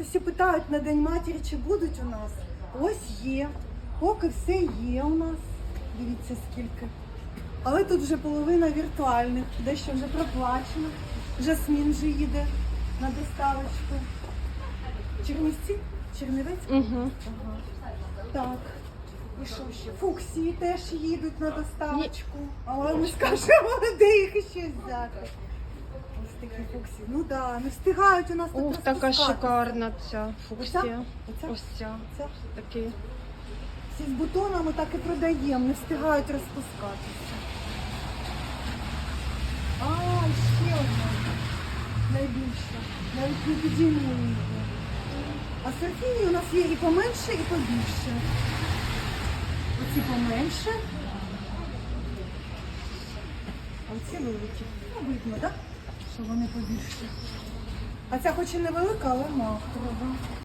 Всі питають на День матері, чи будуть у нас. Ось є. Поки все є у нас. Дивіться скільки. Але тут вже половина віртуальних, дещо вже проплачено. Жасмін вже їде на доставочку. Чернівці? Чернівець? Угу. Ага. Так. І що ще? Фуксії теж їдуть на доставочку. Але ми скажемо, де їх ще взяти. Ось такі фуксії. Ну так, да, не встигають у нас тут Ух, така розпускатися. шикарна ця фуксія. Оця? Ось ця. Ця? Такий. Ці з бутонами так і продаємо, не встигають розпускатися. А, ще одна. Найбільша. Навіть не підійму її. А серфіні у нас є і поменше, і побільше. Оці поменше. А оці великі. Ну, видно, так? Що вони побільше. А ця хоч і невелика, але махрова.